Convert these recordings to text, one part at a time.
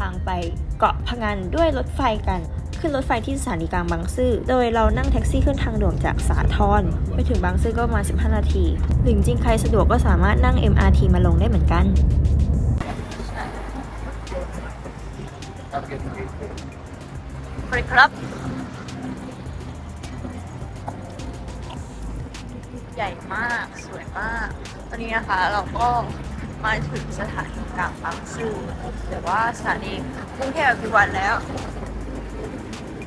พังงานด้วยรถไฟกัน ขึ้นรถไฟที่สถานีกลางบางซื่อ โดยเรานั่งแท็กซี่ขึ้นทางด่วนจากสาทรไปถึงบางซื่อก็ประมาณ 15 นาที หรือจริงๆใครสะดวกก็สามารถนั่ง MRT มาลงได้เหมือนกัน ครับ ใหญ่มาก สวยมาก ตอนนี้นะคะเราก็ มาถึงสถานีกลางบางซื่อหรือว่าสถานีกรุงเทพอภิวัตแล้ว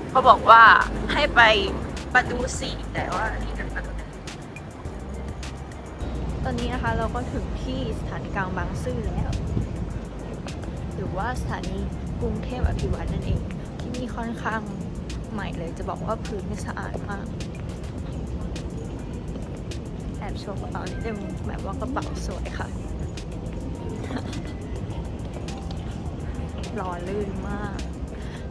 เขาบอกว่าให้ไปประตูสี่แต่ว่านี่เป็นประตูตอนนี้นะคะเราก็ถึงที่สถานีกลางบางซื่อแล้ว หรือว่าสถานีกรุงเทพอภิวัฒน์นั่นเองที่นี่ค่อนข้างใหม่เลยจะบอกว่าพื้นไม่สะอาดมากแอบโชว์กระเป๋านิดนึงแบบว่ากระเป๋าสวยค่ะ รอลื่นมาก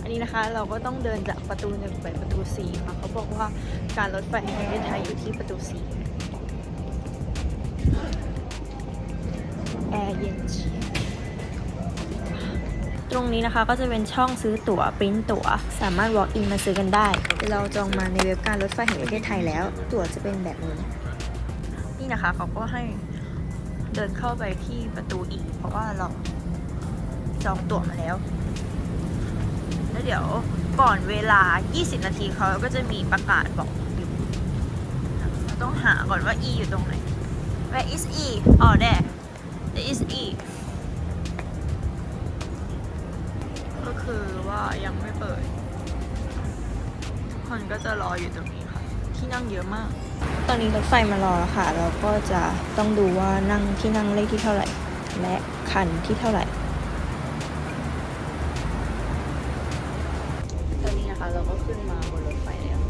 อันนี้นะคะเราก็ต้องเดินจากประตูหนึ่งไปประตูสี่ค่ะเขาบอกว่าการรถไฟแห่งประเทศไทยอยู่ที่ประตูสี่แอร์เย็นตรงนี้นะคะก็จะเป็นช่องซื้อตั๋วปริ้นตั๋ว สามารถ walk in มาซื้อกันได้ เราจองมาในเว็บการรถไฟแห่งประเทศไทยแล้ว ตั๋วจะเป็นแบบนี้ นี่นะคะเขาก็ให้เดินเข้าไปที่ประตูอีก เพราะว่าเรา จองตั๋วมาแล้ว แล้วเดี๋ยวก่อนเวลา 20 นาทีเขาก็จะมีประกาศบอกอยู่เราต้องหาก่อนว่า E อยู่ตรงไหน Where is E อ๋อ there there is E ก็คือว่ายังไม่เปิด ทุกคนก็จะรออยู่ตรงนี้ค่ะ ที่นั่งเยอะมาก ตอนนี้รถไฟมารอแล้วค่ะ เราก็จะต้องดูว่านั่งที่นั่งเลขที่เท่าไหร่ และคันที่เท่าไหร่ เราก็ขึ้นมาบนรถไฟแล้ว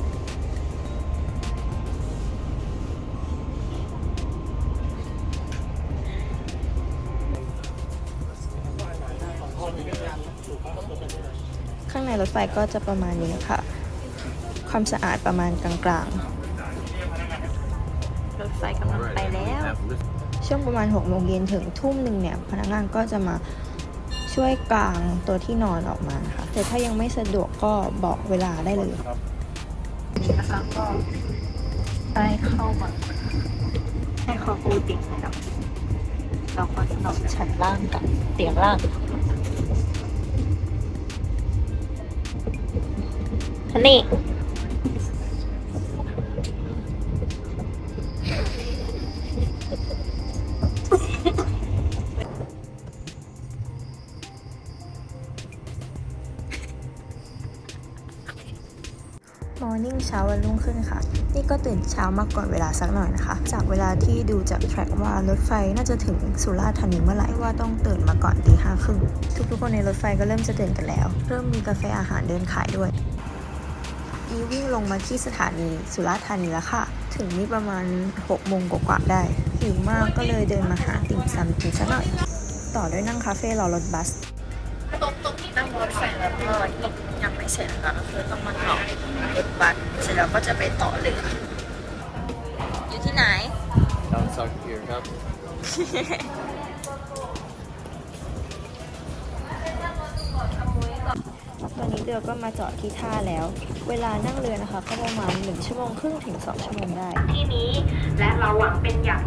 ข้างในรถไฟก็จะประมาณนี้ค่ะ ความสะอาดประมาณกลางๆ รถไฟกำลังไปแล้ว ช่วงประมาณ6โมงเย็นถึงทุ่มหนึ่งเนี่ย พนักงานก็จะมา ช่วยกางตัวที่นอนออกมานะคะแต่ถ้ายังไม่สะดวกก็บอกเวลาได้เลยนี่นะคะก็ได้เข้ามาให้เขาปูติดกับเราก็จะนอนชั้นล่างกับเตียงล่างอัน นี้มอร์นิ่งเช้าวันรุ่งขึ้นค่ะ นี่ก็ตื่นเช้ามากก่อนเวลาสักหน่อยนะคะ จากเวลาที่ดูจากแทร็กว่ารถไฟน่าจะถึงสุราษฎร์ธานีเมื่อไหร่ว่าต้องตื่นมาก่อนตีห้าครึ่งทุกๆคนในรถไฟก็เริ่มจะตื่นกันแล้ว เริ่มมีกาแฟอาหารเดินขายด้วย อีวิ่งลงมาที่สถานีสุราษฎร์ธานีแล้วค่ะ ถึงนี่ประมาณ6โมงกว่าๆได้หิวมากก็เลยเดินมาหาติ่มซำกินซะหน่อย ต่อด้วยนั่งคาเฟ่รอรถบัสตรงตรงที่นั่งรถไฟแล้วก็ยัง ไม่เสร็จนะคะก็คือต้องมาต่อรถบัสเสร็จแล้วก็จะไปต่อเรือ อยู่ที่ไหน Down South Pier ครับ ตอนนี้เรือก็มาจอดที่ท่าแล้ว เวลานั่งเรือนะคะ ก็ประมาณ1ชั่วโมงครึ่งถึง 2 ชั่วโมงได้ ที่นี้และเราหวังเป็นอย่าง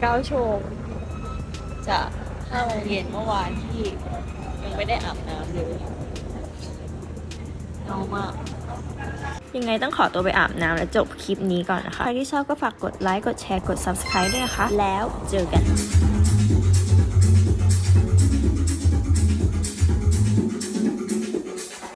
19ชั่วโมงจาก5โมงเย็นเมื่อวานที่ยังไม่ได้อาบน้ำเลยเนามาก ยังไงต้องขอตัวไปอาบน้ำและจบคลิปนี้ก่อนนะคะ ใครที่ชอบก็ฝากกดไลค์ กดแชร์ กด subscribe ด้วยนะคะ แล้วเจอกัน